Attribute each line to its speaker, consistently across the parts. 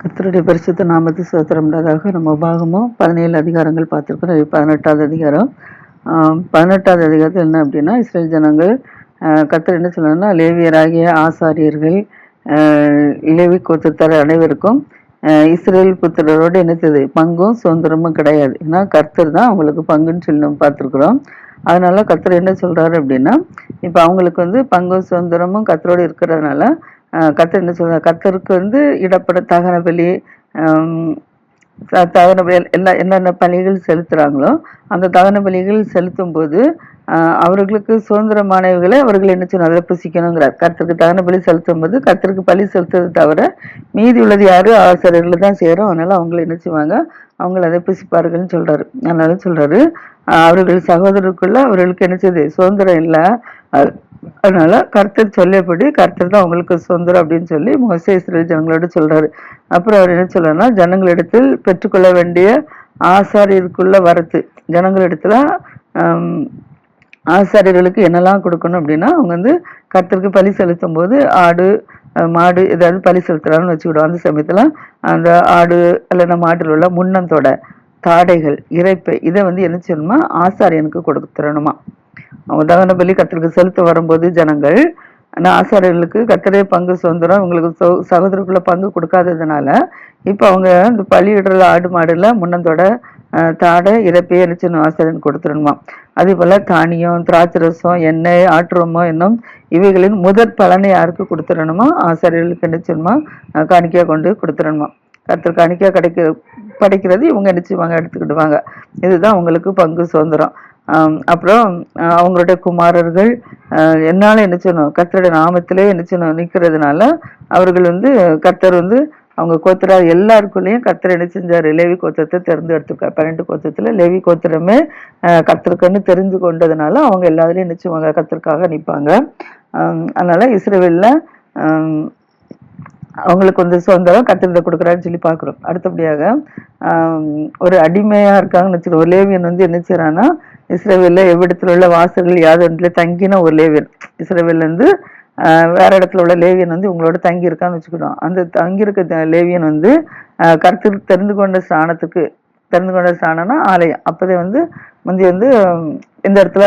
Speaker 1: கத்தருடைய பரிசுத்த நாமத்து சோத்திரம்ன்றதாக நம்ம பாகமும் பதினேழு அதிகாரங்கள் பார்த்துருக்கோம் இது பதினெட்டாவது அதிகாரம். பதினெட்டாவது அதிகாரத்தில் என்ன அப்படின்னா இஸ்ரேல் ஜனங்கள் கத்தர் கர்த்தர் என்ன சொல்லணும்னா லேவியராகிய ஆசாரியர்கள் லேவி கோத்திரத்தார் அனைவருக்கும் இஸ்ரேல் புத்திரரோடு என்னத்தது பங்கும் சுதந்திரமும் கிடையாது. ஏன்னா கர்த்தர் தான் அவங்களுக்கு பங்குன்னு சொல்லி நம்ம பார்த்துருக்குறோம். அதனால கர்த்தர் என்ன சொல்கிறாரு அப்படின்னா இப்போ அவங்களுக்கு வந்து பங்கும் சுதந்திரமும் கர்த்தரோடு இருக்கிறதுனால கத்தர் என்ன சொல்றாரு? கத்தருக்கு வந்து இடப்பட தகன பலி தகன பலி எல்லா என்னென்ன பலிகள் செலுத்துகிறாங்களோ அந்த தகன பலிகள் செலுத்தும் போது அவர்களுக்கு சுதந்திரமானவர்களை அவர்கள் என்ன சொன்னால் அதை புசிக்கணுங்கிறார். கர்த்தருக்கு தகன பலி செலுத்தும் போது கர்த்தருக்கு பலி செலுத்துறது தவிர மீதி உள்ளது யாரு? ஆசிரியர்கள் தான் செய்கிறோம் அதனால அவங்களை என்ன செய்வாங்க? அவங்கள அதை புசிப்பார்கள்னு சொல்றாரு. அதனால சொல்றாரு அவர்கள் சகோதரருக்குள்ள அவர்களுக்கு என்ன செய்யுது சுதந்திரம் இல்லை. அதனால கர்த்தர் சொல்லியபடி கர்த்தர் தான் அவங்களுக்கு சொந்தரம் அப்படின்னு சொல்லி மோசே இஸ்ரேல் ஜனங்களோட சொல்றாரு. அப்புறம் அவர் என்ன சொல்றாருன்னா ஜனங்களிடத்தில் பெற்றுக்கொள்ள வேண்டிய ஆசாரியருக்குள்ள வரத்து. ஜனங்களிடத்துல ஆசாரியர்களுக்கு என்னெல்லாம் கொடுக்கணும் அப்படின்னா அவங்க வந்து கர்த்தருக்கு பலி செலுத்தும் போது ஆடு மாடு ஏதாவது பலி செலுத்துறாங்கன்னு வச்சுக்கிடுவோம். அந்த சமயத்துல அந்த ஆடு இல்லைன்னா மாட்டில் உள்ள முன்னந்தோட தாடைகள் இறைப்பை இதை வந்து என்ன சொல்லணுமா ஆசாரியனுக்கு கொடுத்துடணுமா? அவங்க தகன பலி கத்தருக்கு செலுத்த வரும்போது ஜனங்கள் ஆனால் ஆசாரியர்களுக்கு கர்த்தரே பங்கு சுதந்திரம் இவங்களுக்கு சோ- சகோதரருக்குள்ள பங்கு கொடுக்காததுனால இப்போ அவங்க இந்த பலியிடுற ஆடு மாடுல முன்னந்தோட தாடை இறப்பையே என்ன செய்யணும் ஆசாரியன் கொடுத்துடணுமா? அதே போல தானியம் திராட்சை ரசம் எண்ணெய் ஆட்டுரோமோ என்னும் இவைகளின் முதற் பலனை யாருக்கு கொடுத்துடணுமா? ஆசாரியர்களுக்கு என்ன காணிக்கையாக கொண்டு கொடுத்துடணுமா? கர்த்தர் காணிக்கையாக கிடைக்க படைக்கிறது இவங்க என்ன எடுத்துக்கிடுவாங்க. இதுதான் அவங்களுக்கு பங்கு சுதந்திரம். அப்புறம் அவங்களுடைய குமாரர்கள் என்னால் என்ன செய்யணும் கர்த்தருடைய நாமத்திலே என்ன செய்யணும் நிற்கிறதுனால அவர்கள் வந்து கர்த்தர் வந்து அவங்க கோத்திரா எல்லாருக்குள்ளேயும் கர்த்தர் என்ன செஞ்சார்? லேவி கோத்திரத்தை தேர்ந்தெடுத்துருக்காரு பன்னெண்டு கோத்திரத்தில் லேவி கோத்திரமே அஹ், கர்த்தருக்குன்னு தெரிந்து கொண்டதுனால அவங்க எல்லாத்துலேயும் என்ன செய்வாங்க? கர்த்தருக்காக நிற்பாங்க அதனால் இஸ்ரேவேலில் அவங்களுக்கு வந்து சுதந்திரம் கத்திரத்தை கொடுக்குறான்னு சொல்லி பார்க்குறோம். அடுத்தபடியாக ஒரு அடிமையாக இருக்காங்கன்னு வச்சுக்கோ லேவியன் வந்து என்ன செய்கிறான்னா இஸ்ரேவேல்ல எவ்விடத்துல உள்ள வாசல்கள் யாதொன்றில் தங்கின ஒரு லேவியன். இஸ்ரேவேலேருந்து வேற இடத்துல உள்ள லேவியன் வந்து உங்களோட தங்கி இருக்கான்னு அந்த தங்கியிருக்க த- லேவியன் வந்து கருத்து தெரிந்து கொண்ட ஸ்தானத்துக்கு தெரிந்து கொண்ட ஸ்தானம்னா ஆலயம். அப்போதே வந்து முந்தி வந்து இந்த இடத்துல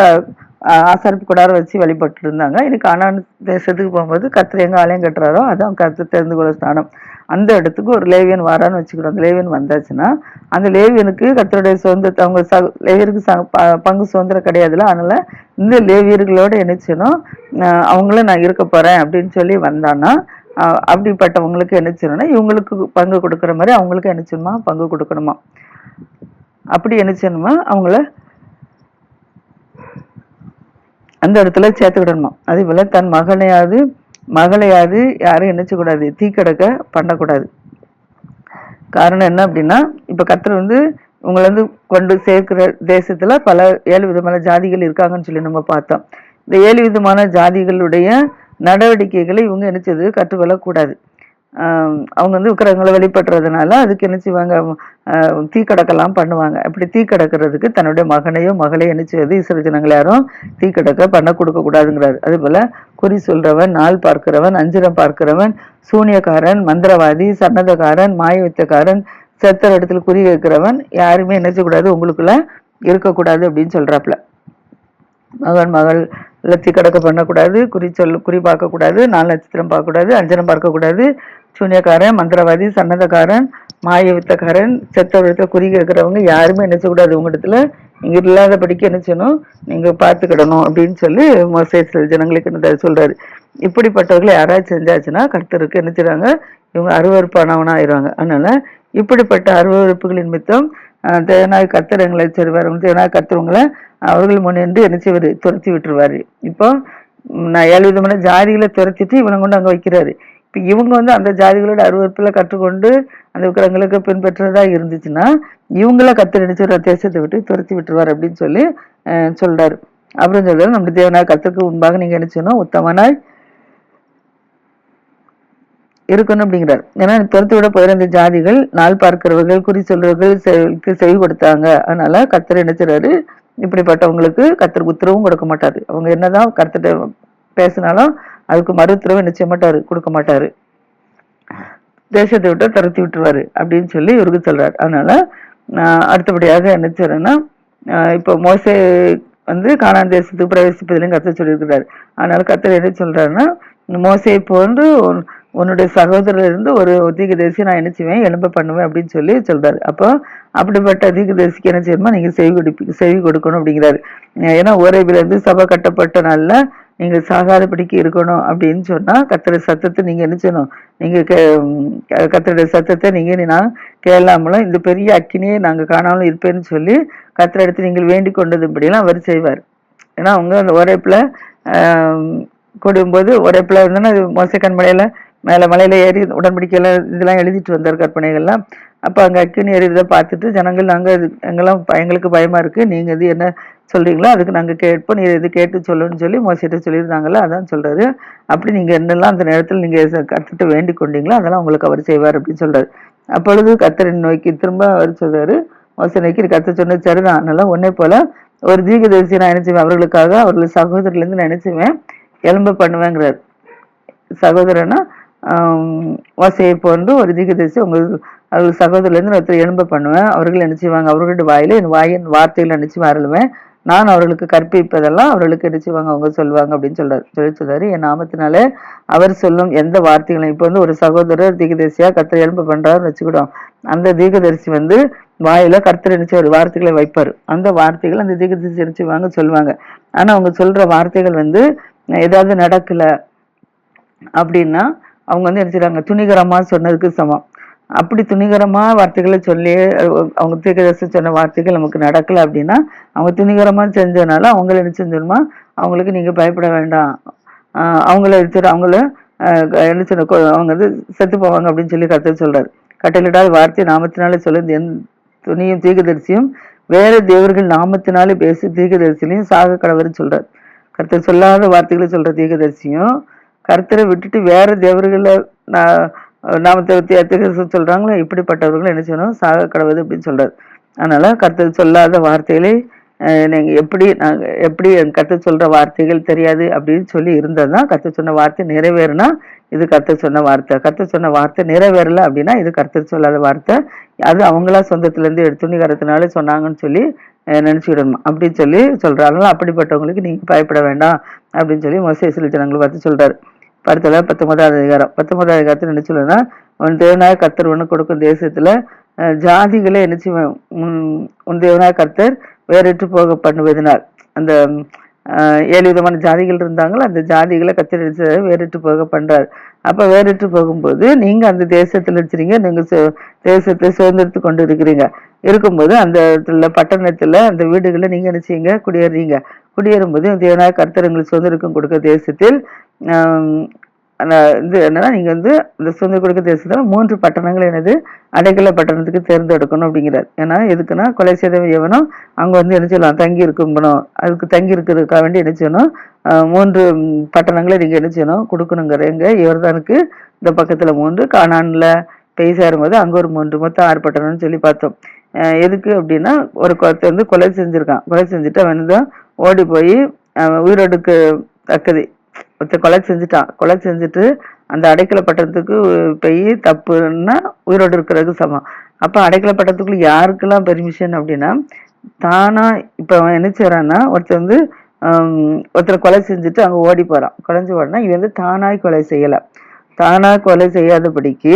Speaker 1: ஆசாரிப்பு கூடாரம் வச்சு வழிபட்டு இருந்தாங்க இன்னைக்கு அனான் தேசத்துக்கு போகும்போது கத்திரி எங்கே ஆலயம் கட்டுறாரோ அதான் கருத்து தெரிந்து கொள்ள ஸ்தானம். அந்த இடத்துக்கு ஒரு லேவியன் வரான்னு வச்சுக்கிறோம். அந்த லேவியன் வந்தாச்சுன்னா அந்த லேவியனுக்கு கத்தருடைய சுதந்திரத்தை அவங்க ச லேவியருக்கு ச- ப- பங்கு சுதந்திரம் கிடையாதுல அதனால இந்த லேவியர்களோட என்ன அவங்கள நான் இருக்க போறேன் அப்படின்னு சொல்லி வந்தான்னா அப்படிப்பட்டவங்களுக்கு என்ன செய்யணும்னா இவங்களுக்கு பங்கு கொடுக்குற மாதிரி அவங்களுக்கு என்ன செய்யணுமா பங்கு கொடுக்கணுமா? அப்படி என்ன செய்யணுமா அவங்கள அந்த இடத்துல சேர்த்துக்கிடணுமா? அதே போல் தன் மகனையாவது மகளையாவது யாரும் என்ன செய்யக்கூடாது தீக்கடக்க பண்ணக்கூடாது. காரணம் என்ன அப்படின்னா இப்போ கத்தர் வந்து உங்களை வந்து கொண்டு சேர்க்கிற தேசத்தில் பல ஏழு விதமான ஜாதிகள் இருக்காங்கன்னு சொல்லி நம்ம பார்த்தோம். இந்த ஏழு விதமான ஜாதிகளுடைய நடவடிக்கைகளை இவங்க என்ன கற்றுக்கொள்ளக்கூடாது. அவங்க வந்து விக்கிரகங்களை வெளிப்படுறதுனால அதுக்கு என்ன செய்வாங்க? தீ தீக்கடக்கெல்லாம் பண்ணுவாங்க. அப்படி தீக்கடக்கிறதுக்கு தன்னுடைய மகனையோ மகளையோ என்ன செய்வது இஸ்ரேல் ஜனங்கள் யாரும் தீக்கடக்க பண்ண கொடுக்க கூடாதுங்கிறாரு. அதே போல குறி சொல்றவன் நாள் பார்க்கிறவன் அஞ்சிரம் பார்க்கிறவன் சூனியக்காரன் மந்திரவாதி சன்னதக்காரன் மாயவித்தக்காரன் செத்தர் இடத்துல குறி வைக்கிறவன் யாருமே என்ன செய்யக்கூடாது? உங்களுக்குள்ள இருக்கக்கூடாது அப்படின்னு சொல்கிறாப்புல மகன் மகள் லத்தி கடக்க பண்ணக்கூடாது குறி சொல் குறி பார்க்கக்கூடாது நாலு நட்சத்திரம் பார்க்கக்கூடாது அஞ்சனம் பார்க்கக்கூடாது சூன்யக்காரன் மந்திரவாதி சன்னதக்காரன் மாய வித்தக்காரன் செத்த விழுத்த குறி கேட்கிறவங்க யாருமே என்ன செய்யக்கூடாது உங்களிடத்துல? இல்லாத படிக்க என்ன செய்யணும்? நீங்க பார்த்துக்கிடணும் அப்படின்னு சொல்லி மோசேஸ்வரர் ஜனங்களுக்கு என்ன சொல்றாரு. இப்படிப்பட்டவர்களை யாராவது செஞ்சாச்சுன்னா கருத்தருக்கு என்ன செய்றாங்க? இவங்க அருவறுப்பானவனா ஆயிடுவாங்க. அதனால இப்படிப்பட்ட அருவறுப்புகளின் மித்தம் ஆஹ், தேவனாய் எங்களை செய்வார். தேவனாய் கர்த்தவங்களை அவர்கள் முன்னின்று என்ன செய்வார்? துரத்தி விட்டுருவாரு. இப்போ நான் ஏழு விதமான ஜாதிகளை துரத்திட்டு இவனை கொண்டு அங்கே வைக்கிறாரு. இப்ப இவங்க வந்து அந்த ஜாதிகளோட அருவறுப்பில் கற்றுக்கொண்டு அந்த விக்கிரங்களுக்கு பின்பற்றதா இருந்துச்சுன்னா இவங்கள கத்து நினைச்சு தேசத்தை விட்டு துரத்தி விட்டுருவார் அப்படின்னு சொல்லி அஹ், சொல்றாரு. அப்புறம் சொல்றாரு நம்முடைய தேவனாய் கத்தருக்கு முன்பாக நீங்க என்ன உத்தமனாய் இருக்கணும் அப்படிங்கிறார். ஏன்னா துரத்து விட போகிற ஜாதிகள் நாள் பார்க்கிறவர்கள் குறி சொல்றவர்கள் செ- செவி கொடுத்தாங்க. அதனால கத்தர் நினைச்சுறாரு இப்படிப்பட்டவங்களுக்கு கத்தருக்கு உத்தரவும் கொடுக்க மாட்டாரு. அவங்க என்னதான் கர்த்தர்ட்ட பேசினாலும் அதுக்கு மறு என்ன செய்ய மாட்டாரு கொடுக்க மாட்டாரு. தேசத்தை விட்டு துரத்தி விட்டுருவாரு அப்படின்னு சொல்லி இவருக்கு சொல்றாரு. அதனால அடுத்தபடியாக என்ன சொல்றேன்னா இப்போ மோசே வந்து கானான் தேசத்துக்கு பிரவேசிப்பதிலும் கத்த சொல்லியிருக்கிறாரு. அதனால கத்தர் என்ன சொல்றாருன்னா மோசையை போன்று உன்னுடைய சகோதரர் இருந்து ஒரு தீர்க்கதரிசி நான் என்ன செய்வேன் எலும்ப பண்ணுவேன் அப்படின்னு சொல்லி சொல்றாரு. அப்போ அப்படிப்பட்ட தீர்க்கதரிசிக்கு என்ன செய்யணுமா? நீங்க செவி கொடுப்பி செவி கொடுக்கணும் அப்படிங்கிறாரு. ஏன்னா ஓரேபிலிருந்து சபை கட்டப்பட்ட நாளில் நீங்கள் சாகாதபடிக்கு இருக்கணும் அப்படின்னு சொன்னால் கத்திர சத்தத்தை நீங்கள் என்ன செய்யணும்? நீங்கள் கே கத்திர சத்தத்தை நீங்கள் நான் கேளாமலும் இந்த பெரிய அக்கினியை நாங்கள் காணாமலும் இருப்பேன்னு சொல்லி கத்திர எடுத்து நீங்கள் கொண்டது கொண்டதுபடியெல்லாம் அவர் செய்வார். ஏன்னா அவங்க அந்த உரைப்பில் கொடுக்கும்போது உரைப்பில் இருந்தோன்னா அது மோசக்கண் மேலே மலையில் ஏறி உடன்படிக்கையெல்லாம் இதெல்லாம் எழுதிட்டு வந்தார் கற்பனைகள்லாம். அப்போ அங்கே அக்கினி எறியதை பார்த்துட்டு ஜனங்கள் நாங்கள் இது எங்கெல்லாம் எங்களுக்கு பயமாக இருக்குது நீங்கள் இது என்ன சொல்கிறீங்களோ அதுக்கு நாங்கள் கேட்போம். நீ இது கேட்டு சொல்லுன்னு சொல்லி மோசிட்ட சொல்லியிருந்தாங்களோ அதான் சொல்கிறாரு அப்படி நீங்கள் என்னெல்லாம் அந்த நேரத்தில் நீங்கள் கற்றுட்டு வேண்டிக் கொண்டீங்களோ அதெல்லாம் உங்களுக்கு அவர் செய்வார் அப்படின்னு சொல்கிறார் அப்பொழுது கத்தரின் நோக்கி திரும்ப அவர் சொல்றாரு மோச நோக்கி கத்த சொன்னது சரிதான். அதனால ஒன்னே போல் ஒரு தீர்க்கதரிசி நான் நினைச்சுவேன். அவர்களுக்காக அவர்கள் சகோதரில இருந்து நினைச்சுவேன். எலும்ப பண்ணுவேங்கிறார். சகோதரனா ஓசையை போன்று ஒரு தீகதரிசி உங்கள் அவர்கள் சகோதரிலேருந்து ஒருத்தர் எலும்ப பண்ணுவேன். அவர்கள் என்ன அவர்களுடைய வாயில என் வாயின் வார்த்தைகளை நினைச்சு வரலுவேன் நான் அவர்களுக்கு கற்பிப்பதெல்லாம் அவர்களுக்கு என்ன செய்வாங்க? அவங்க சொல்லுவாங்க அப்படின்னு சொல்றாரு சொல்லி சொல்றாரு. என் நாமத்தினாலே அவர் சொல்லும் எந்த வார்த்தைகளும் இப்போ வந்து ஒரு சகோதரர் தீகதரிசியா கத்திர எலும்பு பண்றாருன்னு வச்சுக்கிட்டோம். அந்த தீகதரிசி வந்து வாயில கர்த்தர் நினைச்ச ஒரு வார்த்தைகளை வைப்பார். அந்த வார்த்தைகள் அந்த தீகதரிசி நினைச்சுவாங்க சொல்லுவாங்க. ஆனா அவங்க சொல்ற வார்த்தைகள் வந்து ஏதாவது நடக்கல அப்படின்னா அவங்க வந்து என்ன துணிகரமா சொன்னதுக்கு சமம். அப்படி துணிகரமாக வார்த்தைகளை சொல்லி அவங்க தீர்க்கதரிசி சொன்ன வார்த்தைகள் நமக்கு நடக்கல அப்படின்னா அவங்க துணிகரமாக செஞ்சதுனால அவங்கள என்ன செஞ்சிருமா அவங்களுக்கு நீங்கள் பயப்பட வேண்டாம். அவங்கள எடுத்துட்டு அவங்கள என்ன சொன்ன அவங்க வந்து செத்து போவாங்க அப்படின்னு சொல்லி கருத்து சொல்கிறார் கட்டளிடாத வார்த்தை நாமத்தினாலே சொல்லுது. என் துணியும் தீர்க்கதரிசியும் வேற தேவர்கள் நாமத்தினாலே பேசி தீர்க்கதரிசிலையும் சாக கடவர்னு சொல்கிறார் கருத்தர் சொல்லாத வார்த்தைகளை சொல்கிற தீர்க்கதரிசியும் கருத்தரை விட்டுட்டு வேற தேவர்களை நான் நாமத்தை தீர்க்கதரிசி சொல்கிறாங்களோ இப்படிப்பட்டவர்கள் என்ன செய்யணும்? சாக கடவுது அப்படின்னு சொல்கிறார் அதனால் கற்று சொல்லாத வார்த்தைகளை நீங்கள் எப்படி நாங்கள் எப்படி கற்று சொல்கிற வார்த்தைகள் தெரியாது அப்படின்னு சொல்லி இருந்ததுதான் கற்று சொன்ன வார்த்தை நிறைவேறுனா இது கற்று சொன்ன வார்த்தை. கற்று சொன்ன வார்த்தை நிறைவேறல அப்படின்னா இது கற்று சொல்லாத வார்த்தை. அது அவங்களா சொந்தத்துலேருந்து இருந்து சொன்னாங்கன்னு சொல்லி நினச்சிக்கிடணும். அப்படின்னு சொல்லி சொல்கிறாங்களா அப்படிப்பட்டவங்களுக்கு நீங்கள் பயப்பட வேண்டாம் அப்படின்னு சொல்லி மொசை சில ஜனங்களை பார்த்து சொல்கிறார் படத்துல பத்தொன்பதாவது அதிகாரம். பத்தொன்பதாவது அதிகாரத்தில் என்ன சொல்லுன்னா உன் தேவனாய கர்த்தர் ஒன்று கொடுக்கும் தேசத்துல ஜாதிகளை என்ன செய்வேன் உன் தேவனாய கர்த்தர் வேறிட்டு போக பண்ணுவதனால். அந்த ஏழு விதமான ஜாதிகள் இருந்தாங்களோ அந்த ஜாதிகளை கர்த்தர் வேறிட்டு போக பண்றாரு. அப்ப வேறிட்டு போகும்போது நீங்க அந்த தேசத்துல இருக்கிறீங்க நீங்க தேசத்தை சுதந்திரத்து கொண்டு இருக்கிறீங்க இருக்கும்போது அந்த இடத்துல பட்டணத்துல அந்த வீடுகளை நீங்க என்ன செய்யுங்க? குடியேறீங்க குடியேறும்போது தேவனாய கர்த்தர் எங்களுக்கு சுதந்திரம் கொடுக்க தேசத்தில் இது என்னன்னா நீங்க வந்து இந்த சுதந்திர கொடுக்க தேசத்துல மூன்று பட்டணங்கள் என்னது? அடைக்கல பட்டணத்துக்கு தேர்ந்தெடுக்கணும் அப்படிங்கிறார். ஏன்னா எதுக்குன்னா கொலை செய்த எவனும் அங்க வந்து என்ன செய்யலாம் தங்கி இருக்கணும் அதுக்கு தங்கி இருக்கிறதுக்காக வேண்டி என்ன செய்யணும்? மூன்று பட்டணங்களை நீங்க என்ன செய்யணும்? கொடுக்கணுங்கிற எங்க இவர்தானுக்கு இந்த பக்கத்துல மூன்று. கானான்ல பெய் சேரும்போது அங்க ஒரு மூன்று மொத்தம் ஆறு பட்டணம்னு சொல்லி பார்த்தோம். எதுக்கு அப்படின்னா ஒரு குளத்தை வந்து கொலை செஞ்சிருக்கான். கொலை செஞ்சுட்டு அவன் வந்து ஓடி போய் உயிரோடுக்கு தக்கது. ஒருத்தர் கொலை செஞ்சுட்டான். கொலை செஞ்சுட்டு அந்த அடைக்கல பட்டணத்துக்கு போய் தப்புன்னா உயிரோடு இருக்கிறதுக்கு சமம். அப்ப அடைக்கல பட்டணத்துக்குள்ள யாருக்கெல்லாம் பெர்மிஷன் அப்படின்னா தானா இப்போ அவன் என்ன செய்யறான்னா ஒருத்தர் வந்து ஆம், ஒருத்தர் கொலை செஞ்சுட்டு அங்க ஓடி போறான். கொலைஞ்சு ஓடினா இவன் வந்து தானாய் கொலை செய்யலை. தானாக கொலை செய்யாதபடிக்கு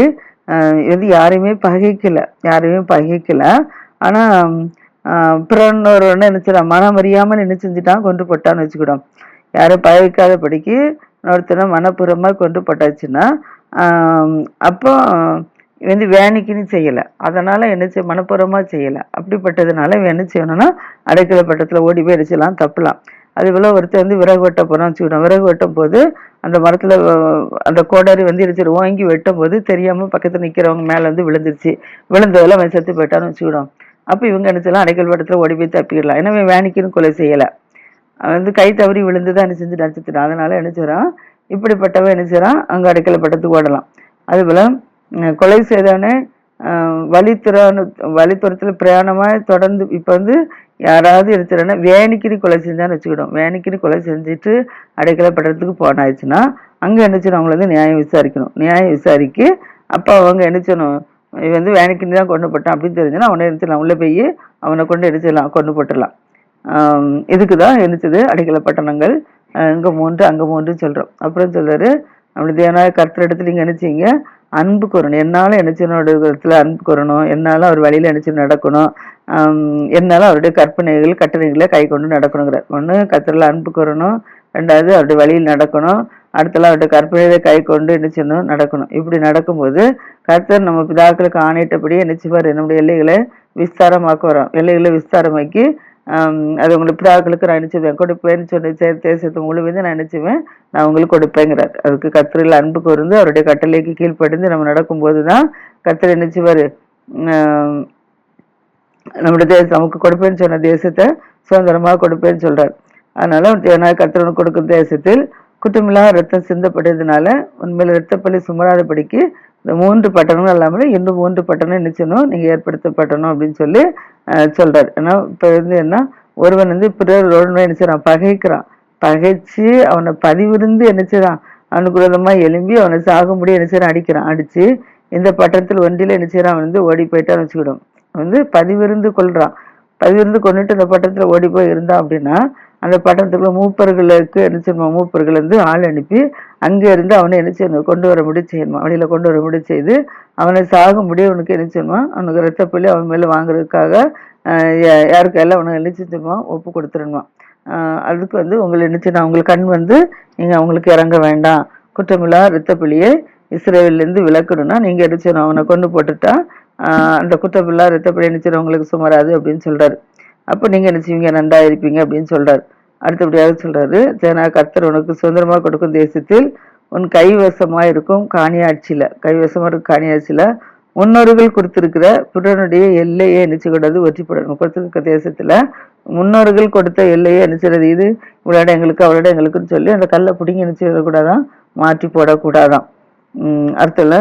Speaker 1: ஆஹ் இது வந்து யாரையுமே பகைக்கலை. யாரையுமே பகைக்கல. ஆனா ஆஹ் பிறன்னொரு என்ன மனம் அறியாமல் என்ன செஞ்சுட்டான் கொண்டு போட்டான்னு வச்சுக்கிடும் யாரும் பகைக்காதபடிக்கு இன்னொருத்தனை மனப்புறமாக கொண்டு போட்டாச்சுன்னா அப்போ வந்து வேணிக்குன்னு செய்யலை. அதனால் என்ன செய்ய மனப்பூர்வமாக செய்யலை. அப்படிப்பட்டதுனால இவன் என்ன செய்யணும்னா அடைக்கல பட்டத்தில் ஓடி போய் அடிச்சலாம் தப்பலாம் அதுபோல் ஒருத்தர் வந்து விறகு வெட்ட போறான்னு வச்சுக்கிட்டோம் விறகு வெட்டும் போது அந்த மரத்தில் அந்த கோடாரி வந்து இடிச்சிரு ஓங்கி வெட்டும் போது தெரியாமல் பக்கத்தில் நிற்கிறவங்க மேலே வந்து விழுந்துருச்சு. விழுந்ததெல்லாம் அவன் செத்து போயிட்டான்னு வச்சுக்கிடும் அப்போ இவங்க நினச்சலாம் அடைக்கல் பட்டத்தில் ஓடி போய் தப்பிடலாம். ஏன்னா வேணிக்குன்னு கொலை செய்யலை. வந்து கை தவறி விழுந்துதான் என்ன செஞ்சு நடிச்சுட்டான் அதனால என்ன செய்கிறான் இப்படிப்பட்டவன் என்ன செய்கிறான் அங்கே அடைக்கல பட்டத்துக்கு ஓடலாம். அதுபோல கொலை செய்தவனே வழித்துறான வழித்துறத்துல பிரயாணமாக தொடர்ந்து இப்போ வந்து யாராவது எடுத்துறேன்னா வேணிக்கிரி கொலை செஞ்சான்னு வச்சுக்கிடும் வேணிக்கிரி கொலை செஞ்சுட்டு அடைக்கல பட்டத்துக்கு போனாச்சுன்னா அங்கே என்ன அவங்கள வந்து நியாயம் விசாரிக்கணும். நியாயம் விசாரிக்கு அப்போ அவங்க என்ன செய்யணும்? இவன் வந்து வேலைக்கு தான் கொண்டு போட்டான் அப்படின்னு தெரிஞ்சுன்னா அவனை எடுத்துடலாம் உள்ளே போய் அவனை கொண்டு எடுத்துடலாம் கொண்டு போட்டுடலாம். இதுக்கு தான் இருந்துச்சு அடிக்கல பட்டணங்கள். இங்கே மூன்று அங்கே மூன்று சொல்கிறோம் அப்புறம் சொல்கிறாரு அப்படி தேவனாய கர்த்தர் இடத்துல நீங்கள் நினைச்சீங்க. அன்பு கூறணும் என்னால் நினைச்சனோட இடத்துல அன்பு கூறணும் என்னால் அவர் வழியில் நினைச்சு நடக்கணும். என்னால் அவருடைய கற்பனைகள் கட்டளைகளை கை கொண்டு நடக்கணுங்கிறார். ஒன்று கர்த்தரில் அன்பு கூறணும் ரெண்டாவது அவருடைய வழியில் நடக்கணும். அடுத்தலாம் அவருடைய கற்பனைகளை கை கொண்டு நினைச்சணும் நடக்கணும். இப்படி நடக்கும்போது கர்த்தர் நம்ம பிதாக்களுக்கு ஆணையிட்டபடி நினைச்சுவார் நம்முடைய எல்லைகளை விஸ்தாரமாக்க வரோம் எல்லைகளை விஸ்தாரமாக்கி அது உங்களுக்கு பிதாக்களுக்கு நான் நினச்சிவேன் கொடுப்பேன்னு சொல்லி சே- தேசத்தை முழுவதும் நான் நினச்சிவேன் நான் உங்களுக்கு கொடுப்பேங்கிறார். அதுக்கு கர்த்தரில் அன்பு கூர்ந்து அவருடைய கட்டளைக்கு கீழ்ப்படிந்து நம்ம நடக்கும்போது தான் கர்த்தர் நினைச்சுவார் நம்முடைய தேசம் நமக்கு கொடுப்பேன்னு சொன்ன தேசத்தை சுதந்திரமாக கொடுப்பேன்னு சொல்கிறார் அதனால் தேவனாய் கர்த்தரனுக்கு கொடுக்கும் தேசத்தில் குற்றமில்லாத ரத்தம் சிந்தப்பட்டதுனால உண்மையில ரத்தப்பள்ளி சுமராதபடிக்கு இந்த மூன்று பட்டணங்கள் இல்லாமல் இன்னும் மூன்று பட்டணம் நினைச்சணும் நீங்கள் ஏற்படுத்தப்பட்டணும் அப்படின்னு சொல்லி சொல்கிறார் ஏன்னா இப்போ வந்து என்ன ஒருவன் வந்து பிறரோடு என்ன செய்கிறான் பகைக்கிறான். பகைச்சு அவனை பதிவிருந்து என்ன செய்கிறான் அவனுக்கு எழும்பி அவனை சாகும்படி என்ன செய்கிறான் அடிக்கிறான். அடித்து இந்த பட்டணத்தில் ஒன்றில் என்ன செய்கிறான் அவன் வந்து ஓடி போயிட்டான்னு வச்சுக்கிடும். வந்து பதிவிருந்து கொள்கிறான் பதிவிருந்து கொண்டுட்டு இந்த பட்டத்தில் ஓடி போய் இருந்தான் அப்படின்னா அந்த பட்டணத்துக்குள்ள மூப்பர்களுக்கு என்ன செய்யணுமா மூப்பர்கள் வந்து ஆள் அனுப்பி அங்கே இருந்து அவனை என்ன செய்யணும் கொண்டு வர முடி செய்யணுமா. வழியில் கொண்டு வர முடி செய்து அவனை சாகும்படி அவனுக்கு என்ன செய்யணுமா அவனுக்கு ரத்தப்பள்ளி அவன் மேலே வாங்குறதுக்காக ஆஹ் யாருக்கெல்லாம் அவனை என்ன செஞ்சிருமா ஒப்பு கொடுத்துடணுமா. அதுக்கு வந்து உங்களை என்ன செய்யணும் அவங்களுக்கு கண் வந்து நீங்கள் அவங்களுக்கு இறங்க வேண்டாம். குற்றமில்லா ரத்தப்பள்ளியை இஸ்ரேலிருந்து விளக்கணும்னா நீங்கள் என்ன செய்யணும் அவனை கொண்டு போட்டுட்டா அந்த குற்றமில்லா ரத்தப்பள்ளி என்ன செய்யணும் உங்களுக்கு சுமராது அப்படின்னு சொல்கிறாரு அப்போ நீங்கள் என்ன செய்வீங்க? நன்றா இருப்பீங்க அப்படின்னு சொல்கிறார் அடுத்தபடியாக சொல்கிறாரு சேனா கர்த்தர் உனக்கு சுதந்திரமாக கொடுக்கும் தேசத்தில் உன் கைவசமாக இருக்கும் காணியாட்சியில் கைவசமாக இருக்கும் காணியாட்சியில் முன்னோர்கள் கொடுத்துருக்கிற பிறனுடைய எல்லையை நிச்சயக்கூடாது வெற்றிப்படணும். கொடுத்துருக்க தேசத்தில் முன்னோர்கள் கொடுத்த எல்லையை நினைச்சது இது. இவ்வளோட எங்களுக்கு அவளோட எங்களுக்குன்னு சொல்லி அந்த கல்லை பிடிங்கி நிச்சயத கூடாதான் மாற்றி போடக்கூடாதான். அர்த்தத்தில்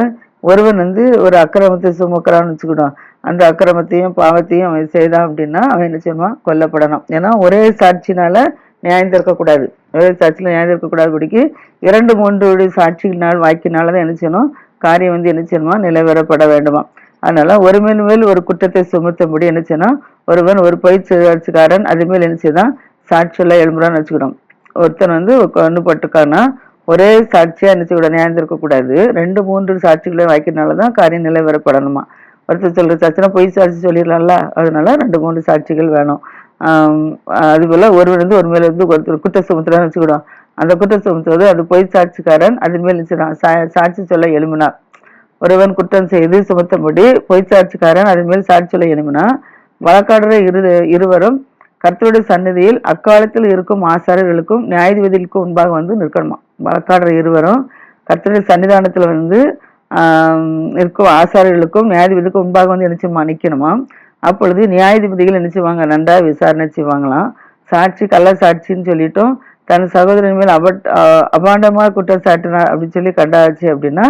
Speaker 1: ஒருவன் வந்து ஒரு அக்கிரமத்தை சுமக்கிறான்னு வச்சுக்கிடும் அந்த அக்கிரமத்தையும் பாவத்தையும் அவன் செய்தான் அப்படின்னா அவன் என்ன செய்யணுமா கொல்லப்படணும். ஏன்னா ஒரே சாட்சினால நியாயம் திறக்கக்கூடாது ஒரே சாட்சியில் நியாயம் தீர்க்கக்கூடாதபடிக்கு இரண்டு மூன்று சாட்சியினால் வாக்கினால தான் என்ன செய்யணும்? காரியம் வந்து என்ன செய்யணுமா? நிலைவரப்பட வேண்டுமா அதனால ஒரு மேல் மேல் ஒரு குற்றத்தை சுமத்தும்படி என்ன செய்யணும்? ஒருவன் ஒரு பொய் சாட்சிக்காரன் அது மேல் என்ன செய்தான்? சாட்சியெல்லாம் எழும்புறான்னு வச்சுக்கணும். ஒருத்தன் வந்து கொண்டு போட்டிருக்கான்னா ஒரே சாட்சியாக என்ன செய்யக்கூடாது? நியாயம் இருக்கக்கூடாது ரெண்டு மூன்று சாட்சிகளை வாய்க்கிறனால தான் காரியம் நிலைவரப்படணுமா வருத்தம் சொல்கிற சாட்சினா பொய் சாட்சி சொல்லிடலாம்ல? அதனால ரெண்டு மூணு சாட்சிகள் வேணும். அதுபோல் அது ஒருவர் வந்து ஒரு மேல ஒருத்தர் குற்ற சுமத்துறான்னு வச்சுக்கிடும் அந்த குற்ற சுமத்துவது அது பொய் சாட்சிக்காரன் அது மேல் சா- சாட்சி சொல்ல எழுமினார் ஒருவன் குற்றம் செய்து சுமத்தபடி பொய் சாட்சிக்காரன் அது மேல் சாட்சி சொல்ல எழுமினா வழக்காடுற இரு இருவரும் கர்த்தருடைய சன்னதியில் அக்காலத்தில் இருக்கும் ஆசாரர்களுக்கும் நியாயாதிபதிகளுக்கும் முன்பாக வந்து நிற்கணுமா வழக்காடுற இருவரும் கர்த்தருடைய சன்னிதானத்தில் வந்து இருக்கும். ஆசாரியர்களுக்கும் நியாயாதிபதிக்கும் முன்பாக வந்து என்ன செய்யுமா அப்பொழுது நியாயாதிபதிகள் என்ன செய்வாங்க? நன்றாக விசாரணை செய்வாங்களாம். சாட்சி கள்ள சாட்சின்னு சொல்லிட்டும் தன் சகோதரன் மேல் அபட் அபாண்டமாக குற்றம் சாட்டினா அப்படின்னு சொல்லி கண்டாச்சு அப்படின்னா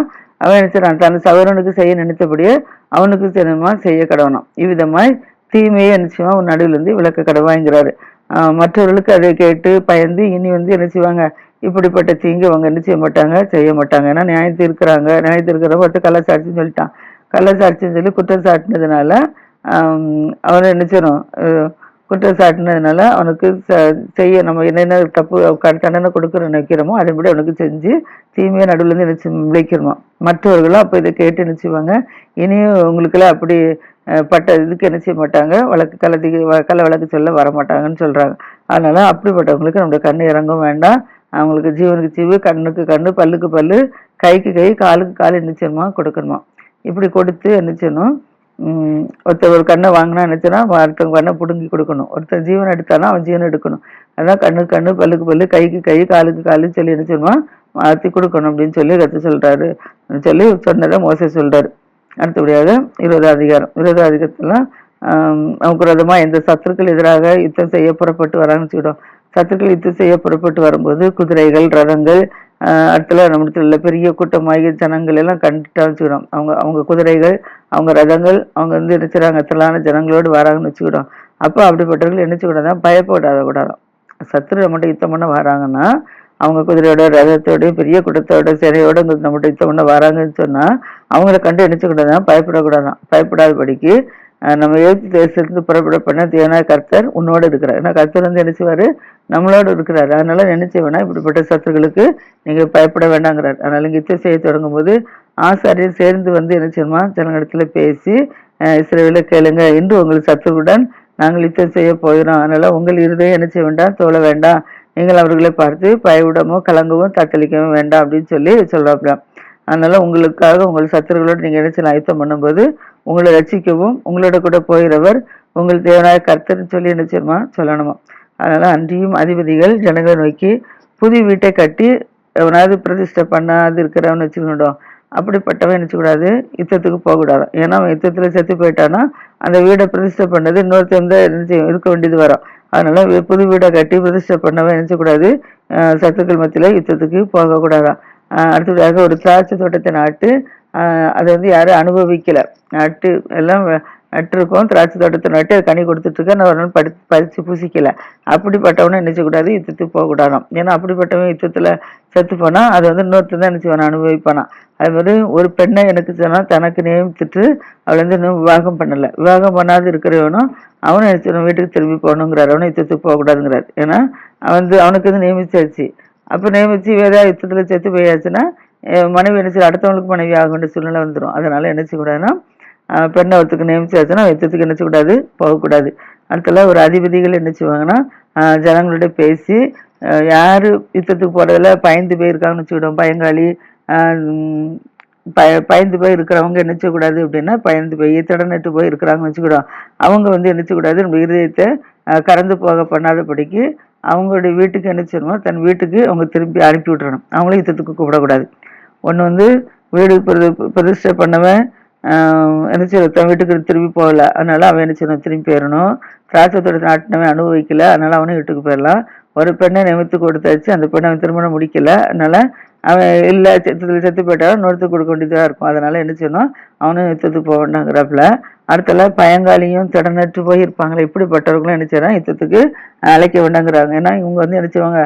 Speaker 1: அவன் என்ன தன் சகோதரனுக்கு செய்ய நினைத்தபடியே அவனுக்கு தினமா செய்ய கடவனும் இவ்விதமாய் தீமையை என்ன உன் நடுவில் இருந்து விளக்க கடவாங்கிறாரு மற்றவர்களுக்கு அதை கேட்டு பயந்து இனி வந்து என்ன செய்வாங்க? இப்படிப்பட்ட தீங்கு அவங்க என்ன செய்ய மாட்டாங்க செய்ய மாட்டாங்க. ஏன்னா நியாயத்து இருக்கிறாங்க. நியாயத்து இருக்கிறவங்க ஒருத்தர் கள்ளச்சாட்சின்னு சொல்லிட்டான். கள்ளச்சாட்சின்னு சொல்லி குற்றம் சாட்டினதுனால ஆம், அவனை என்ன செய்யணும்? குற்றம் சாட்டினதுனால அவனுக்கு ச- செய்ய நம்ம என்னென்ன தப்பு க- தண்டனை கொடுக்குற நினைக்கிறோமோ அதன்படி அவனுக்கு செஞ்சு தீமையை நடுவுலேருந்து இருந்து நினைச்சு மற்றவர்களும் அப்போ இதை கேட்டு நினைச்சுவாங்க இனியும் உங்களுக்கெல்லாம் அப்படி பட்ட இதுக்கு என்ன செய்ய மாட்டாங்க? வழக்கு கலதிக்கு கள்ள வழக்கு சொல்ல வர மாட்டாங்கன்னு சொல்கிறாங்க அதனால் அப்படிப்பட்டவங்களுக்கு நம்முடைய கண்ணு இறங்கும் வேண்டாம். அவங்களுக்கு ஜீவனுக்கு ஜீவு கண்ணுக்கு கண்ணு பல்லுக்கு பல்லு கைக்கு கை காலுக்கு கால் என்ன செய்யணுமா கொடுக்கணுமா. இப்படி கொடுத்து என்ன செய்யணும்? ஒருத்தர் ஒரு கண்ணை வாங்கினா நினைச்சனா ஒருத்தவங்க கண்ணை பிடுங்கி கொடுக்கணும். ஒருத்தர் ஜீவன் எடுத்தானா அவன் ஜீவன் எடுக்கணும். அதான் கண்ணுக்கு கண்ணு பல்லுக்கு பல்லு கைக்கு கை காலுக்கு காலு சொல்லி என்ன செய்யணுமா மாற்றி கொடுக்கணும் அப்படின்னு சொல்லி கற்று சொல்றாரு. சொல்லி சொன்னதை மோச சொல்றாரு. அடுத்தபடியாக இருபது அதிகாரம். இருபது அதிகாரத்தெல்லாம் ஆம், நமக்கு விரோதமா எந்த சத்துருக்கள் எதிராக யுத்தம் செய்ய புறப்பட்டு வரான்னு சொல்லிடும் சத்துக்கள் யுத்தம் செய்ய புறப்பட்டு வரும்போது குதிரைகள் ரதங்கள் ஆஹ் அடுத்துல நம்மிடத்துல உள்ள பெரிய கூட்டமாகிய ஜனங்கள் எல்லாம் கண்டுட்டா வச்சுக்கிறோம். அவங்க அவங்க குதிரைகள் அவங்க ரதங்கள் அவங்க வந்து என்ன செய்கிறாங்க திரளான ஜனங்களோடு வராங்கன்னு வச்சுக்கிடும் அப்போ அப்படிப்பட்டவர்கள் என்ன செய்யக்கூடாதான் பயப்படாத கூடாதான் சத்துரு நம்மகிட்ட யுத்தம் பண்ண வராங்கன்னா அவங்க குதிரையோட ரதத்தோட பெரிய கூட்டத்தோட சிறையோட நம்மகிட்ட யுத்தம் பண்ண வராங்கன்னு சொன்னால் அவங்கள கண்டு நினைச்சக்கூடாதான் பயப்படக்கூடாதான். பயப்படாதபடிக்கு நம்ம எழுத்து தேசத்துலேருந்து புறப்பட பண்ண தேவனா கர்த்தர் உன்னோட இருக்கிறார். ஏன்னா கர்த்தர் வந்து நினைச்சுவார் நம்மளோட இருக்கிறார். அதனால நினைச்சு வேணா இப்படிப்பட்ட சத்துருக்களுக்கு நீங்கள் பயப்பட வேண்டாங்கிறார். அதனால இங்கே யுத்தம் செய்ய தொடங்கும் போது ஆசாரியர் சேர்ந்து வந்து என்ன செய்யணுமா ஜனங்களிடத்துல பேசி அஹ், கேளுங்க இன்று உங்கள் சத்துருடன் நாங்கள் யுத்தம் செய்ய போகிறோம். அதனால உங்கள் இருதயம் என்ன செய்ய வேண்டாம்? தோழ வேண்டாம். நீங்கள் அவர்களை பார்த்து பயவிடமோ கலங்கவும் தத்தளிக்கவும் வேண்டாம் அப்படின்னு சொல்லி சொல்றாப்புல அதனால உங்களுக்காக உங்கள் சத்துருகளோடு நீங்கள் என்ன செய்யலாம்? யுத்தம் பண்ணும்போது உங்களை ரசிக்கவும் உங்களோட கூட போகிறவர் உங்கள் தேவனாய கர்த்தர்னு சொல்லி என்ன சொல்லணுமா. அதனால அன்றியும் அதிபதிகள் ஜனங்களை நோக்கி புது வீட்டை கட்டி எவனாவது பிரதிஷ்டை பண்ணாது இருக்கிறவன் வச்சுக்கணும் அப்படிப்பட்டவன் நினைச்சக்கூடாது யுத்தத்துக்கு போகக்கூடாது. ஏன்னா அவன் யுத்தத்தில் செத்து போயிட்டான்னா அந்த வீடை பிரதிஷ்டை பண்ணது இன்னொருத்தன் தான் இருக்க வேண்டியது வரும். அதனால புது வீடை கட்டி பிரதிஷ்டை பண்ணவன் நினைச்சக்கூடாது. சத்துக்கள் மத்தியில் யுத்தத்துக்கு போகக்கூடாதான் அடுத்தபடியாக ஒரு திராட்சை தோட்டத்தை நாட்டு அதை வந்து யாரும் அனுபவிக்கலை. நட்டு எல்லாம் நட்டுருக்கோம் திராட்சை தோட்டத்தை நட்டு அது கனி கொடுத்துட்ருக்கேன் நான் ஒரு நாள் படி பறித்து பூசிக்கலை. அப்படிப்பட்டவனும் நினச்சக்கூடாது யுத்தத்துக்கு போகக்கூடாதாம். ஏன்னா அப்படிப்பட்டவன் யுத்தத்தில் செத்து போனா அது வந்து இன்னொருத்தன் தான் நினைச்சுவான் அனுபவிப்பானான் அது மாதிரி ஒரு பெண்ணை எனக்கு சொன்னால் தனக்கு நியமித்துட்டு அவளை வந்து இன்னும் விவாகம் பண்ணலை. விவாகம் பண்ணாது இருக்கிறவனும் அவனும் நினைச்சிடும் வீட்டுக்கு திரும்பி போகணுங்கிறார். அவனும் யுத்தத்துக்கு போகக்கூடாதுங்கிறார். ஏன்னா அவன் வந்து அவனுக்கு வந்து நியமிச்சாச்சு. அப்போ நியமிச்சு வேற யுத்தத்தில் செத்து போயாச்சுன்னா மனைவி என்ன செய்ய அடுத்தவங்களுக்கு மனைவி ஆக வேண்டிய சூழ்நிலை வந்துடும் அதனால என்ன செய்யக்கூடாதுன்னா பெண்ணை ஒருத்துக்கு நியமிச்சாச்சுன்னா யுத்தத்துக்கு என்ன செய்யக்கூடாது? போகக்கூடாது. அடுத்தல ஒரு அதிபதிகள் என்ன செய்வாங்கன்னா ஜனங்களோட பேசி யார் யுத்தத்துக்கு போகிறதில் பயந்து போயிருக்காங்கன்னு வச்சுக்கிட்டோம். பயங்காளி பய பயந்து போய் இருக்கிறவங்க என்ன செய்யக்கூடாது அப்படின்னா பயந்து போய் திடநட்டு போய் இருக்கிறாங்கன்னு வச்சுக்கிடும் அவங்க வந்து என்ன செய்யக்கூடாது? நம்ம இருதயத்தை கறந்து போக பண்ணாதபடிக்கு அவங்களுடைய வீட்டுக்கு என்ன செய்யணுமோ தன் வீட்டுக்கு அவங்க திரும்பி அனுப்பி விட்டுறணும். அவங்களும் யுத்தத்துக்கு கூப்பிடக்கூடாது. ஒன்று வந்து வீடு பிரதி பிரதிஷ்டை பண்ணவன் என்ன செய்யணும் தன் வீட்டுக்கு திரும்பி போகல. அதனால அவன் என்ன செய்யணும் திரும்பி போயிடணும் திராட்சத்தோட நாட்டினவன் அனுபவிக்கல. அதனால அவனும் வீட்டுக்கு போயிடலாம் ஒரு பெண்ணை நிமித்து கொடுத்தாச்சு. அந்த பெண்ணை அவன் திருமணம் முடிக்கல. அதனால அவன் இல்லை செத்து செத்து போயிட்டாலும் நொறுத்து கொடுக்க வேண்டியதாக இருக்கும். அதனால என்ன செய்யணும் அவனும் யுத்தத்துக்கு போக வேண்டாங்கிறப்பில். அடுத்தல பயங்காளியும் திடநற்று போய் இருப்பாங்களே இப்படிப்பட்டவர்களும் என்ன செய்யறான் யுத்தத்துக்கு அழைக்க வேண்டாங்கிறாங்க. ஏன்னா இவங்க வந்து என்ன செய்வாங்க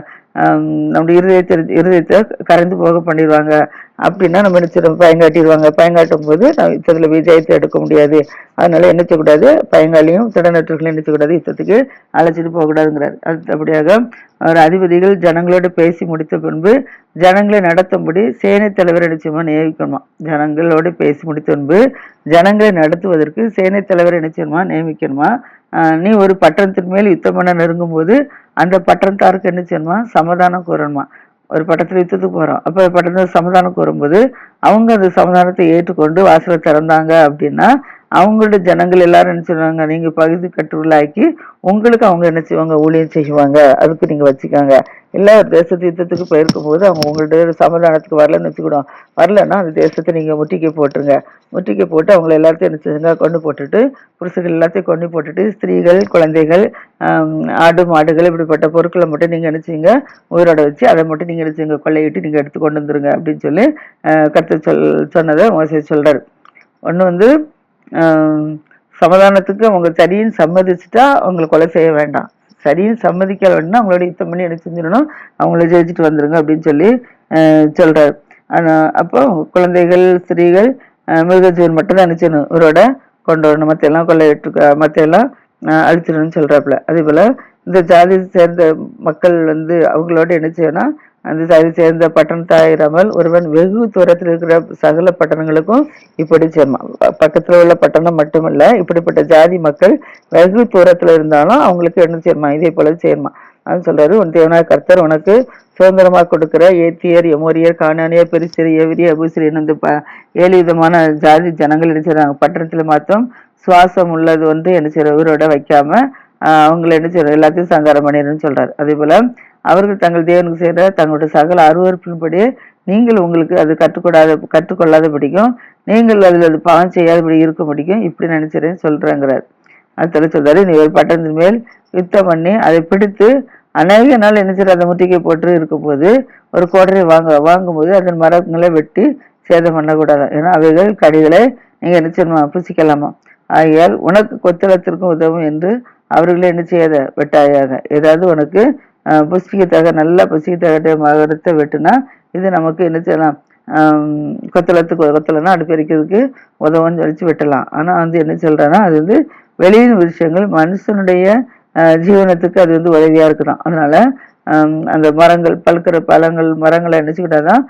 Speaker 1: நம்முடைய இருதயத்தை இருதயத்தை கரைந்து போக பண்ணிடுவாங்க. அப்படின்னா நம்ம என்ன பயங்காட்டிடுவாங்க. பயங்காட்டும் போது நம்ம யுத்தத்தில் விஜயத்தை எடுக்க முடியாது. அதனால என்ன செய்யக்கூடாது? பயங்காளியும் திடநற்றுகளையும் என்ன செய்யக்கூடாது? யுத்தத்துக்கு அழைச்சிட்டு போகக்கூடாதுங்கிறார். அடுத்தபடியாக அவர் அதிபதிகள் ஜனங்களோடு பேசி முடித்த பின்பு ஜனங்களை நடத்தும்படி சேனை தலைவர் நிச்சயமா நியமிக்கணுமா? ஜனங்களோடு பேசி முடித்த பின்பு ஜனங்களை நடத்துவதற்கு சேனை தலைவர் நிச்சயமா நியமிக்கணுமா? நீ ஒரு பட்டணத்தின் மேல் யுத்தம் பண்ண நெருங்கும் போது அந்த பட்டணத்தாருக்கு என்ன செய்யணுமா? சமாதானம் கூறணுமா ஒரு பட்டத்தில் யுத்தத்துக்கு போகிறோம் அப்போ பட்டத்தில் சமாதானம் கூறும்போது அவங்க அந்த சமாதானத்தை ஏற்றுக்கொண்டு வாசலை திறந்தாங்க அப்படின்னா அவங்களோட ஜனங்கள் எல்லாரும் என்ன சொல்லுவாங்க நீங்கள் பகுதி கட்டுள்ளாக்கி உங்களுக்கு அவங்க என்ன செய்வாங்க? ஊழியம் செய்வாங்க. அதுக்கு நீங்கள் வச்சுக்கோங்க. இல்லை ஒரு தேசத்து யுத்தத்துக்கு போயிருக்கும் போது அவங்க உங்கள்கிட்ட சமாதானத்துக்கு வரலன்னு வச்சுக்கிடும் வரலன்னா அந்த தேசத்தை நீங்கள் முட்டிக்கை போட்டுருங்க. முட்டிக்கை போட்டு அவங்கள எல்லாத்தையும் என்ன செய்யுங்க? கொண்டு போட்டுட்டு புருஷர்கள் எல்லாத்தையும் கொண்டு போட்டுட்டு ஸ்திரீகள் குழந்தைகள் ஆடு மாடுகள் இப்படிப்பட்ட பொருட்களை மட்டும் நீங்கள் நினச்சிங்க உயிரோட வச்சு அதை மட்டும் நீங்கள் நினச்சிங்க கொள்ளையிட்டு நீங்கள் எடுத்து கொண்டு வந்துருங்க அப்படின்னு சொல்லி கற்று சொல் சொன்னதை மோசை சொல்கிறார் ஒன்று வந்து சமாதானத்துக்கு அவங்க சரின்னு சம்மதிச்சுட்டா அவங்களை கொலை செய்ய வேண்டாம். சரின்னு சம்மதிக்க வேண்டாம் அவங்களோட யுத்தம் பண்ணி எனக்கு செஞ்சிடணும். அவங்கள ஜெயிச்சுட்டு வந்துருங்க அப்படின்னு சொல்லி சொல்கிறார் ஆனால் அப்போ குழந்தைகள் ஸ்திரீகள் மிருகஜீவன் மட்டும் தான் இவரோட கொண்டு வரணும். மற்ற எல்லாம் கொள்ளையிட்டு மற்ற எல்லாம் அழிச்சிடணும்னு சொல்கிறாப்புல அதே போல் இந்த ஜாதி சேர்ந்த மக்கள் வந்து அவங்களோட என்ன செய்யணும்னா அந்த ஜாதி சேர்ந்த பட்டணத்தாயிராமல் ஒருவன் வெகு தூரத்தில் இருக்கிற சகல பட்டணங்களுக்கும் இப்படி சேர்மான் பக்கத்தில் உள்ள பட்டணம் மட்டுமல்ல இப்படிப்பட்ட ஜாதி மக்கள் வெகு தூரத்தில் இருந்தாலும் அவங்களுக்கு என்ன செய்யணுமா இதே போல செய்யணுமா? அது சொல்றாரு. உன் தேவனாய் கர்த்தர் உனக்கு சுதந்திரமாக கொடுக்கிற ஏத்தியர் எமோரியர் காணானியர் பெரிசியர் எவிரி அபூசிரியர் இந்த ப- ஏழு விதமான ஜாதி ஜனங்கள் என்ன செய்றாங்க? பட்டணத்தில் மாத்திரம் சுவாசம் உள்ளது வந்து என்ன செய்யற உயிரோட வைக்காம அவங்களை என்ன சொல்ற எல்லாத்தையும் சங்காரம் பண்ணிடுன்னு சொல்றாரு. அதே போல அவர்கள் தங்கள் தேவனுக்கு செய்கிற தங்களுடைய சகல அருவறுப்பின்படி நீங்கள் உங்களுக்கு அது கற்றுக்கொடாத கற்றுக்கொள்ளாத பிடிக்கும் நீங்கள் அதில் அது பாவம் செய்யாதபடி இருக்க முடியும் இப்படி நினைச்சிறேன்னு சொல்றேங்கிறார். அடுத்த சொல்றாரு நீ ஒரு பட்டணத்தின் மேல் யுத்தம் பண்ணி அதை பிடித்து அநேக நாள் என்ன செய்யற? அந்த முட்டிக்கை போட்டு இருக்கும்போது ஒரு கோடரை வாங்க வாங்கும்போது அதன் மரங்களை வெட்டி சேதம் பண்ணக்கூடாது. ஏன்னா அவைகள் கடிகளை நீங்கள் என்ன செய்யணுமா? புசிக்கலாமா? ஆகையால் உனக்கு கொத்தளத்திற்கும் உதவும் என்று அவர்களே என்ன செய்யாத வெட்டாயாக. ஏதாவது உனக்கு அஹ், நல்லா புஷ்டிக்கத்தக்க மரத்தை வெட்டுனா இது நமக்கு என்ன செய்யலாம்? கொத்தளத்துக்கு கொத்தலைன்னா அடுப்பெரிக்கிறதுக்கு உதவுன்னு சொல்லிச்சு வெட்டலாம். ஆனால் வந்து என்ன சொல்கிறேன்னா அது வந்து வெளியின் விஷயங்கள் மனுஷனுடைய ஜீவனத்துக்கு அது வந்து உதவியாக இருக்குதான். அதனால அந்த மரங்கள் பழுக்கிற பழங்கள் மரங்களை நினைச்சுக்கிட்டாதான்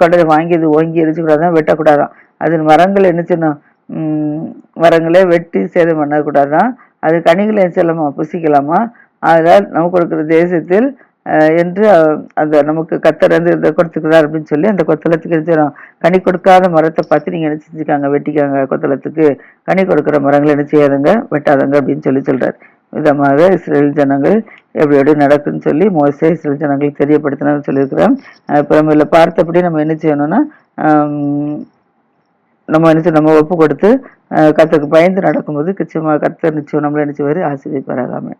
Speaker 1: கடையில் வாங்கி இது ஓங்கி எரிச்சுக்கூடாதான் வெட்டக்கூடாதான். அது மரங்கள் என்ன செய்யணும்? மரங்களே வெட்டி சேதம் பண்ணக்கூடாதான் அது கனிகளை செல்லமா செய்யலாமா புசிக்கலாமா? அதனால் நமக்கு கொடுக்குற தேசத்தில் என்று அந்த நமக்கு கத்தர் வந்து இதை கொடுத்துக்கிறார் அப்படின்னு சொல்லி அந்த கொத்தளத்துக்கு என்ன கனி கொடுக்காத மரத்தை பார்த்து நீங்கள் என்ன செஞ்சுக்காங்க? வெட்டிக்காங்க கொத்தளத்துக்கு. கனி கொடுக்குற மரங்களை என்ன செய்யாதுங்க? வெட்டாதங்க அப்படின்னு சொல்லி சொல்கிறார் விதமாக இஸ்ரேல் ஜனங்கள் எப்படி எப்படி நடக்குன்னு சொல்லி மோசே இஸ்ரேல் ஜனங்களுக்கு தெரியப்படுத்தினான்னு சொல்லியிருக்கிறோம். அப்புறம் இதில் பார்த்தபடி நம்ம என்ன செய்யணும்னா நம்ம என்ன செய்யணும், நம்ம ஒப்பு கொடுத்து அஹ், பயந்து நடக்கும்போது நிச்சயமாக கத்தர் நிச்சயம் நம்மளை நிச்சயம் ஆசீர்வதிப்பாராகாமே